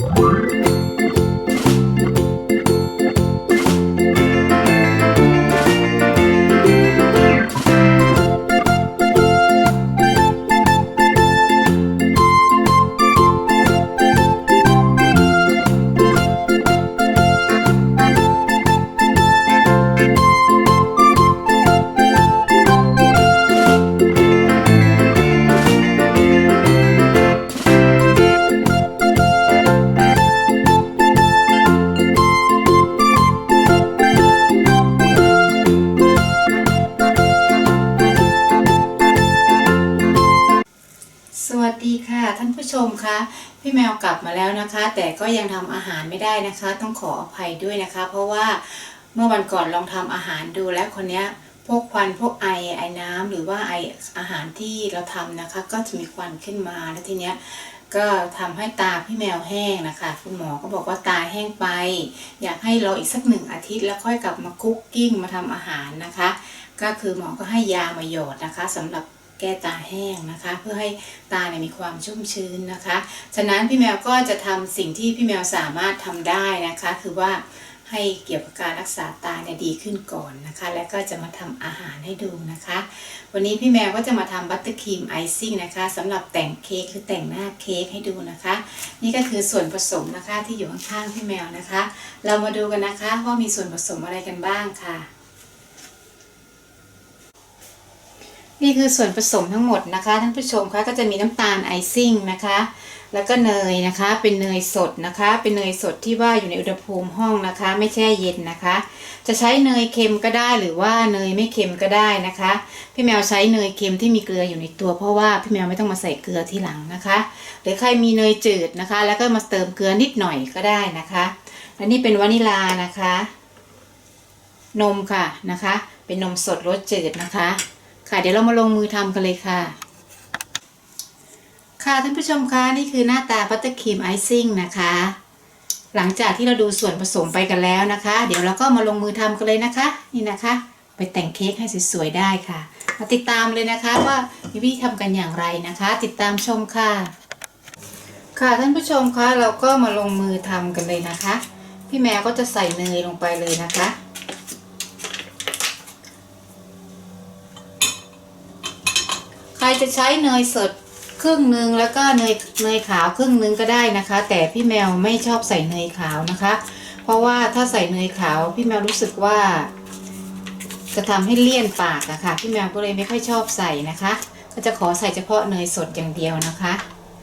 ส แต่ก็ยังทำอาหารไม่ได้นะคะ ต้องขออภัยด้วยนะคะ เพราะว่าเมื่อวันก่อนลองทำอาหารดูแล้วคนเนี้ยพวกควันพวกไอไอน้ำหรือว่าไออาหารที่เราทำนะคะ ก็จะมีควันขึ้นมาแล้วทีเนี้ยก็ทำให้ตาพี่แมวแห้งนะคะ คุณหมอก็บอกว่าตาแห้งไป อยากให้รออีกสักหนึ่งอาทิตย์แล้วค่อยกลับมาคุกกิ้งมาทำอาหารนะคะ ก็คือหมอก็ให้ยามาหยอดนะคะสำหรับ แก้ตาแห้งนะคะ เพื่อให้ตาเนี่ยมีความชุ่มชื้นนะคะ ฉะนั้นพี่แมวก็จะทำสิ่งที่พี่แมวสามารถทำได้นะคะ คือว่าให้เกี่ยวกับการรักษาตาเนี่ยดีขึ้นก่อนนะคะ แล้วก็จะมาทำอาหารให้ดูนะคะ วันนี้พี่แมวก็จะมาทำบัตเตอร์ครีมไอซิ่งนะคะสำหรับแต่งเค้กหรือแต่งหน้าเค้กให้ดูนะคะ นี่ก็คือส่วนผสมนะคะที่อยู่ข้างๆพี่แมวนะคะ เรามาดูกันนะคะว่ามีส่วนผสมอะไรกันบ้างค่ะ นี่คือส่วนผสมทั้งหมดนะคะท่านผู้ชมคะก็จะมีน้ำตาลไอซิ่งนะคะ แล้วก็เนยนะคะ เป็นเนยสดนะคะ เป็นเนยสดที่ว่าอยู่ในอุณหภูมิห้องนะคะ ไม่แช่เย็นนะคะ จะใช้เนยเค็มก็ได้หรือว่าเนยไม่เค็มก็ได้นะคะ พี่แมวใช้เนยเค็มที่มีเกลืออยู่ในตัวเพราะว่าพี่แมวไม่ต้องมาใส่เกลือทีหลังนะคะ หรือใครมีเนยจืดนะคะ แล้วก็มาเติมเกลือนิดหน่อยก็ได้นะคะและนี่เป็นวานิลานะคะ นมค่ะนะคะ เป็นนมสดรสจืดนะคะ ค่ะ เดี๋ยวเรามาลงมือทำกันเลยค่ะ ค่ะท่านผู้ชมคะนี่คือหน้าตาบัตเตอร์ครีมไอซิ่งนะคะ หลังจากที่เราดูส่วนผสมไปกันแล้วนะคะ เดี๋ยวเราก็มาลงมือทำกันเลยนะคะ นี่นะคะ ไปแต่งเค้กให้สวยๆได้ค่ะมาติดตามเลยนะคะว่าวิธีทำกันอย่างไรนะคะ ติดตามชมค่ะ ค่ะท่านผู้ชมคะเราก็มาลงมือทำกันเลยนะคะ พี่แมวก็จะใส่เนยลงไปเลยนะคะ ใครจะใช้เนยสดครึ่งหนึ่งแล้วก็เนยเนยขาวครึ่งหนึ่งก็ได้นะคะ แต่พี่แมวไม่ชอบใส่เนยขาวนะคะ เพราะว่าถ้าใส่เนยขาวพี่แมวรู้สึกว่า จะทำให้เลี่ยนปากอะค่ะพี่แมวก็เลยไม่ค่อยชอบใส่นะคะ ก็จะขอใส่เฉพาะเนยสดอย่างเดียวนะคะ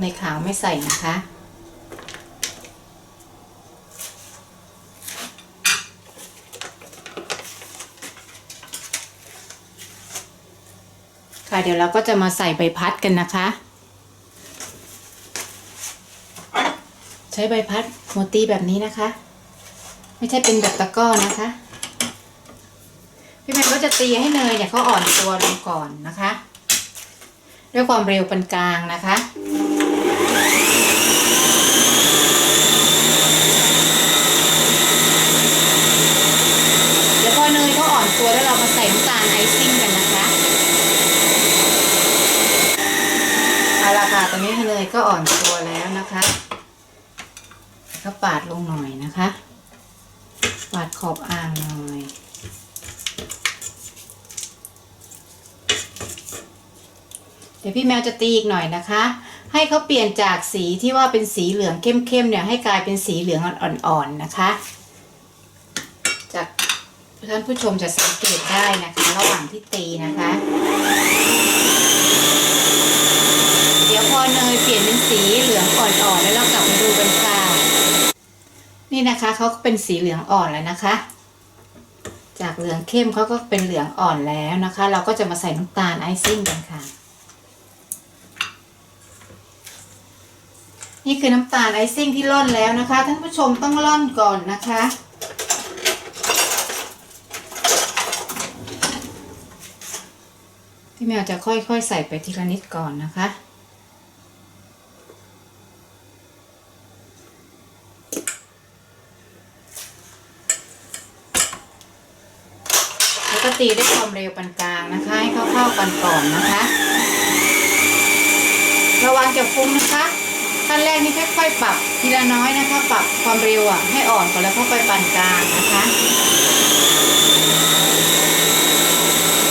เนยขาวไม่ใส่นะคะ เดี๋ยวเราก็จะมาใส่ใบพัดกันนะคะ ใช้ใบพัดโมตีแบบนี้นะคะ ไม่ใช่เป็นแบบตะก้อนะคะ พี่แมนก็จะตีให้เนยเนี่ยเขาอ่อนตัวลงก่อนนะคะ ด้วยความเร็วปานกลางนะคะเดี๋ยวพอเนยเขาอ่อนตัวแล้วเรามาใส่น้ำตาลไอซิ่งกันนะคะ เอา ละค่ะ ตอนนี้เนยก็อ่อนตัวแล้วนะคะ ก็ปาดลงหน่อยนะคะ ปาดขอบอ่างหน่อย เดี๋ยวพี่แมวจะตีอีกหน่อยนะคะ ให้เขาเปลี่ยนจากสีที่ว่าเป็นสีเหลืองเข้มๆเนี่ยให้กลายเป็นสีเหลืองอ่อนๆนะคะ จากท่านผู้ชมจะสังเกตได้นะคะ ระหว่างที่ตีนะคะ ดี๋ยวพอเนยเปลี่ยนเป็นสีเหลืองอ่อนๆแล้วเรากลับมาดูกันค่ะนี่นะคะเขาก็เป็นสีเหลืองอ่อนแล้วนะคะ จากเหลืองเข้มเขาก็เป็นเหลืองอ่อนแล้วนะคะ เราก็จะมาใส่น้ำตาลไอซิ่งกันค่ะ นี่คือน้ำตาลไอซิ่งที่ร่อนแล้วนะคะท่านผู้ชมต้องร่อนก่อนนะคะพี่แมวจะค่อยๆใส่ไปทีละนิดก่อนนะคะ แล้วก็ ตีด้วยความเร็วปานกลางนะคะ ให้เข้าๆกันก่อนนะคะ ระวังจะฟุ้งนะคะขั้นแรกนี่ค่อยๆปรับทีละน้อยนะคะ ปรับความเร็วอะให้อ่อนก่อนแล้วค่อยๆปานกลางนะคะ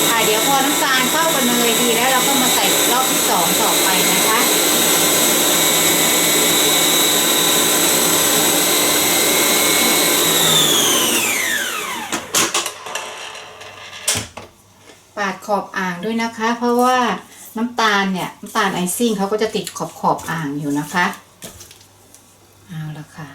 อะเดี๋ยวพอน้ำตาลเข้ากันเลยดีแล้วเราก็มาใส่รอบที่สองต่อไปนะคะ ปาดขอบอ่างด้วยนะคะ เพราะว่าน้ำตาลเนี่ยน้ำตาลไอซิ่งเขาก็จะติดขอบขอบอ่างอยู่นะคะเอาละค่ะ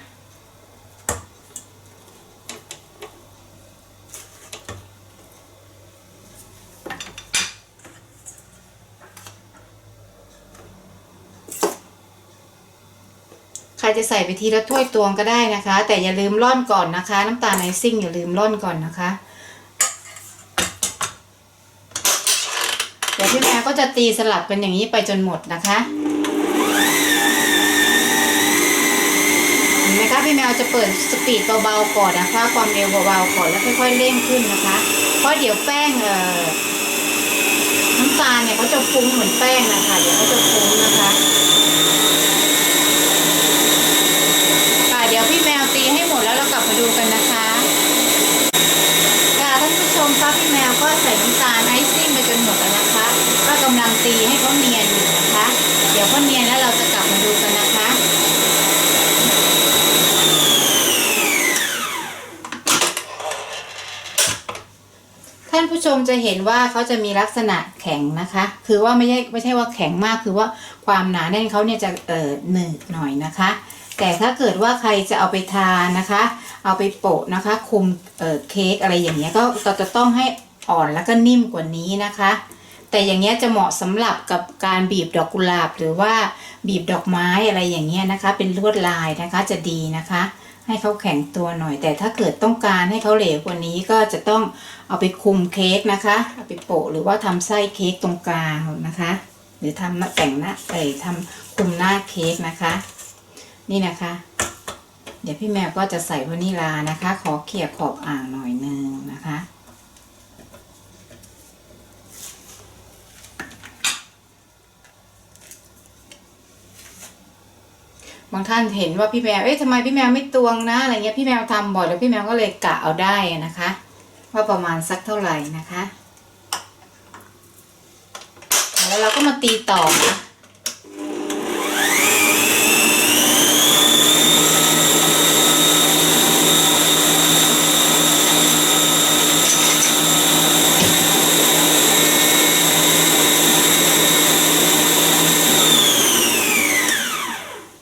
ใครจะใส่ไปทีละถ้วยตวงก็ได้นะคะ แต่อย่าลืมร่อนก่อนนะคะ น้ำตาลไอซิ่งอย่าลืมร่อนก่อนนะคะ เดี๋ยวพี่แม่ ก็จะตีสลับกันอย่างนี้ไปจนหมดนะคะเห็นไหมคะพี่แมวจะเปิดสปีดเบาๆก่อนนะคะ ความเร็วเบาๆก่อนแล้วค่อยๆเร่งขึ้นนะคะ เพราะเดี๋ยวแป้งเอ่อน้ำตาลเนี่ยเขาจะฟุ้งเหมือนแป้งนะคะเดี๋ยวเขาจะฟุ้งนะคะค่ะเดี๋ยวพี่แมวตีให้หมดแล้วเรากลับมาดูกันนะคะค่ะท่านผู้ชมคะพี่แมวก็ใส่น้ำตาลไอซิ่งไปจนหมดแล้วนะคะ ก็กำลังตีให้เขาเนียนอยู่นะคะ เดี๋ยวเขาเนียนแล้วเราจะกลับมาดูกันนะคะ ท่านผู้ชมจะเห็นว่าเขาจะมีลักษณะแข็งนะคะ คือว่าไม่ใช่ไม่ใช่ว่าแข็งมาก คือว่าความหนาแน่นเขาเนี่ยจะเอ่อหนืดหน่อยนะคะ แต่ถ้าเกิดว่าใครจะเอาไปทานนะคะ เอาไปโปะนะคะ คุมเอ่อเค้กอะไรอย่างเงี้ยก็ก็จะต้องให้อ่อนแล้วก็นิ่มกว่านี้นะคะ แต่อย่างเงี้ยจะเหมาะสำหรับกับการบีบดอกกุหลาบ หรือว่าบีบดอกไม้อะไรอย่างเงี้ยนะคะ เป็นลวดลายนะคะจะดีนะคะ ให้เขาแข็งตัวหน่อย แต่ถ้าเกิดต้องการให้เขาเหลวกว่านี้ก็จะต้องเอาไปคุมเค้กนะคะเอาไปโปะหรือว่าทำไส้เค้กตรงกลางนะคะ หรือทำหน้าแต่งหน้าเอ่ยทำคุมหน้าเค้กนะคะ นี่นะคะ เดี๋ยวพี่แมวก็จะใส่วานิลานะคะ ขอเขี่ยขอบอ่างหน่อยนึงนะคะางท่านเห็นว่าพี่แมว เอ๊ะทำไมพี่แมวไม่ตวงนะ อะไรเงี้ย พี่แมวทำบ่อยแล้วพี่แมวก็เลยกะเอาได้นะคะ ว่าประมาณสักเท่าไหร่นะคะ แล้วเราก็มาตีต่อนะ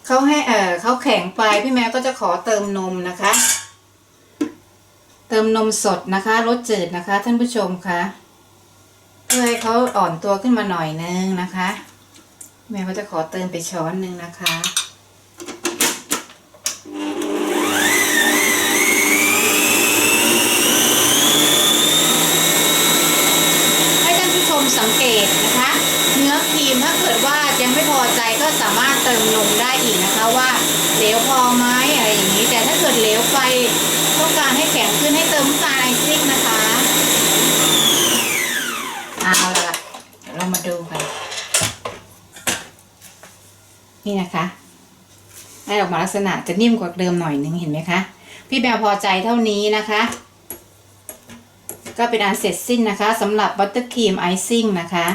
เขาให้เออเขาแข็งไป พี่แมวก็จะขอเติมนมนะคะ เติมนมสดนะคะรสจืดนะคะ ท่านผู้ชมคะเพื่อให้เขาอ่อนตัวขึ้นมาหน่อยนึงนะคะ แม่ก็จะขอเติมไปช้อนหนึ่งนะคะ ให้ท่านผู้ชมสังเกตนะคะ เนื้อครีมถ้าเกิดว่ายังไม่พอใจก็สามารถเติมนมได้อีกนะคะว่าเหลวพอไหมอะไรอย่างนี้ แต่ถ้าเกิดเหลวไปต้องการให้แข็งขึ้นให้เติมน้ำตาลไอซิ่งนะคะเอาละเดี๋ยวเรามาดูกัน นะคะ ได้ออกมาลักษณะจะนิ่มกว่าเดิมหน่อยนึงเห็นไหมคะ พี่แบวพอใจเท่านี้นะคะ ก็เป็นอันเสร็จสิ้นนะคะสำหรับบัตเตอร์ครีมไอซิ่งนะคะ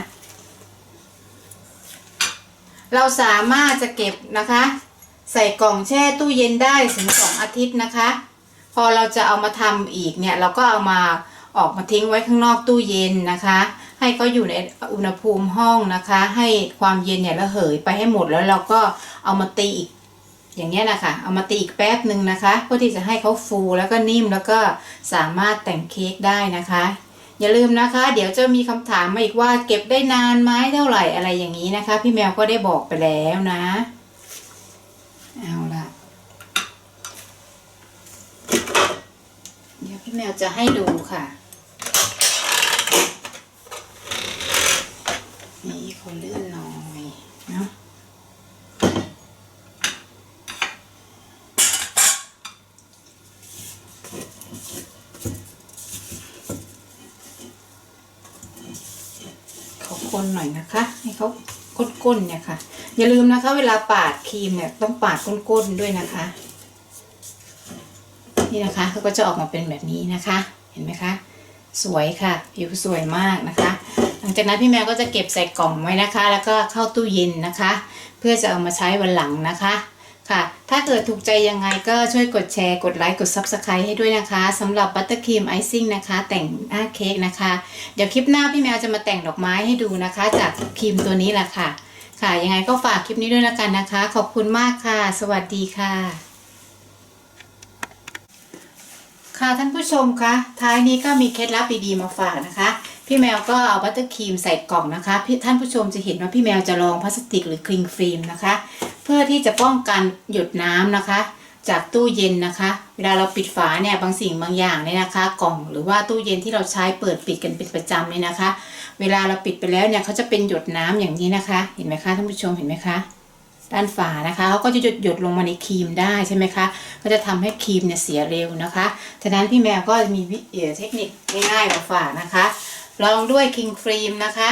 เราสามารถจะเก็บนะคะ ใส่กล่องแช่ตู้เย็นได้ถึงสองอาทิตย์นะคะ พอเราจะเอามาทำอีกเนี่ยเราก็เอามาออกมาทิ้งไว้ข้างนอกตู้เย็นนะคะ ให้เขาอยู่ในอุณหภูมิห้องนะคะ ให้ความเย็นเนี่ยระเหยไปให้หมดแล้วเราก็เอามาตีอีกอย่างเงี้ยนะคะ เอามาตีอีกแป๊บหนึ่งนะคะ เพื่อที่จะให้เขาฟูแล้วก็นิ่มแล้วก็สามารถแต่งเค้กได้นะคะ อย่าลืมนะคะ เดี๋ยวจะมีคำถามมาอีกว่าเก็บได้นานไหมเท่าไหร่อะไรอย่างนี้นะคะ พี่แมวก็ได้บอกไปแล้วนะ เอาละเดี๋ยวพี่แมวจะให้ดูค่ะ เลื่อนหน่อยเนาะเขาคนหน่อยนะคะ ให้เขาก้นๆเนี่ยค่ะ อย่าลืมนะคะ เวลาปาดครีมเนี่ยต้องปาดก้นๆด้วยนะคะ นี่นะคะเขาก็จะออกมาเป็นแบบนี้นะคะ เห็นไหมคะ สวยค่ะ ผิวสวยมากนะคะ หลังจากนั้นพี่แมวก็จะเก็บใส่กล่องไว้นะคะ แล้วก็เข้าตู้เย็นนะคะ เพื่อจะเอามาใช้วันหลังนะคะค่ะ ถ้าเกิดถูกใจยังไงก็ช่วยกดแชร์ กดไลค์ กด Subscribe ให้ด้วยนะคะสำหรับบัตเตอร์ครีมไอซิ่งนะคะ แต่งหน้าเค้กนะคะ เดี๋ยวคลิปหน้าพี่แมวจะมาแต่งดอกไม้ให้ดูนะคะ จากครีมตัวนี้แหละค่ะ ค่ะยังไงก็ฝากคลิปนี้ด้วยละกันนะคะ ขอบคุณมากค่ะ สวัสดีค่ะ ค่ะท่านผู้ชมคะท้ายนี้ก็มีเคล็ดลับดีๆมาฝากนะคะ พี่แมวก็เอาบัตเตอร์ครีมใส่กล่องนะคะพี่ท่านผู้ชมจะเห็นว่าพี่แมวจะลองพลาสติกหรือคลิงฟิล์มนะคะ เพื่อที่จะป้องกันหยดน้ำนะคะ จากตู้เย็นนะคะ เวลาเราปิดฝาเนี่ยบางสิ่งบางอย่างเนี่ยนะคะ กล่องหรือว่าตู้เย็นที่เราใช้เปิดปิดกันเป็นประจำเนี่ยนะคะ เวลาเราปิดไปแล้วเนี่ยเขาจะเป็นหยดน้ำอย่างนี้นะคะ เห็นไหมคะท่านผู้ชมเห็นไหมคะด้านฝานะคะเขาก็จะหยดหยดลงมาในครีมได้ใช่ไหมคะก็จะทำให้ครีมเนี่ยเสียเร็วนะคะฉะนั้นพี่แมวก็มีวิเอ่อเทคนิคง่ายๆมาฝากนะคะ ลองด้วยคิงฟิล์มนะคะ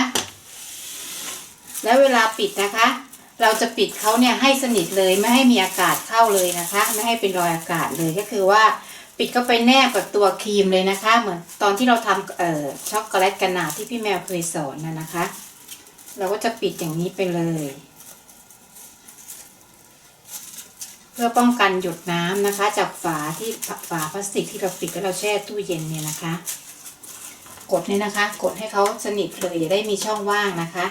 แล้วเวลาปิดนะคะ เราจะปิดเขาเนี่ยให้สนิทเลยไม่ให้มีอากาศเข้าเลยนะคะ ไม่ให้เป็นรอยอากาศเลยก็คือว่าปิดเข้าไปแนบกับตัวครีมเลยนะคะ เหมือนตอนที่เราทำเอ่อช็อกโกแลตกันนาที่พี่แมวเคยสอนนะนะคะ เราก็จะปิดอย่างนี้ไปเลย เพื่อป้องกันหยดน้ำนะคะ จากฝาที่ฝาพลาสติกที่เราปิดแล้วเราแช่ตู้เย็นเนี่ยนะคะ กดเนี่ยนะคะ กดให้เขาสนิทเลยอย่าได้มีช่องว่างนะคะ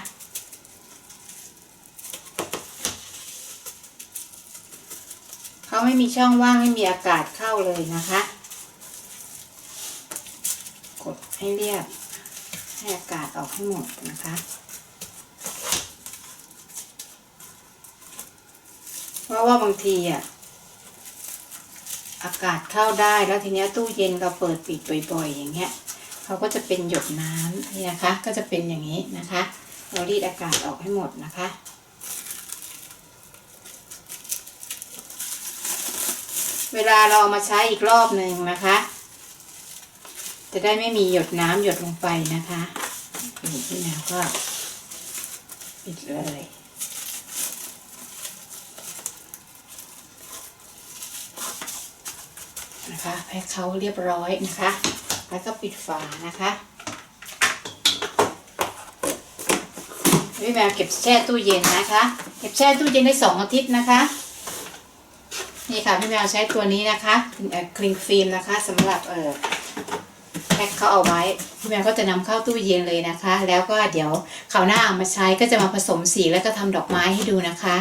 เขาไม่มีช่องว่างไม่มีอากาศเข้าเลยนะคะ กดให้เรียบให้อากาศออกให้หมดนะคะเพราะว่าบางทีอะอากาศเข้าได้แล้วทีนี้ตู้เย็นเราเปิดปิดบ่อยๆอย่างเงี้ย เขาก็จะเป็นหยดน้ำนี่นะคะ ก็จะเป็นอย่างนี้นะคะ เรารีดอากาศออกให้หมดนะคะ เวลาเราเอามาใช้อีกรอบหนึ่งนะคะ จะได้ไม่มีหยดน้ำหยดลงไปนะคะนี่พี่แมวก็ปิดเลยนะคะแพ็คเขาเรียบร้อยนะคะ แล้วก็ปิดฝานะคะพี่แมวเก็บแช่ตู้เย็นนะคะ เก็บแช่ตู้เย็นได้สองอาทิตย์นะคะ นี่ค่ะพี่แมวใช้ตัวนี้นะคะคลิงฟิล์มนะคะสำหรับเออแพ็คเขาเอาไว้พี่แมวก็จะนำเข้าตู้เย็นเลยนะคะ แล้วก็เดี๋ยวคราวหน้าเอามาใช้ก็จะมาผสมสีแล้วก็ทำดอกไม้ให้ดูนะคะ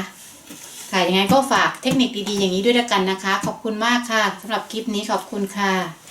ค่ะยังไงก็ฝากเทคนิคดีๆอย่างนี้ด้วยแล้วกันนะคะ ขอบคุณมากค่ะสำหรับคลิปนี้ขอบคุณค่ะ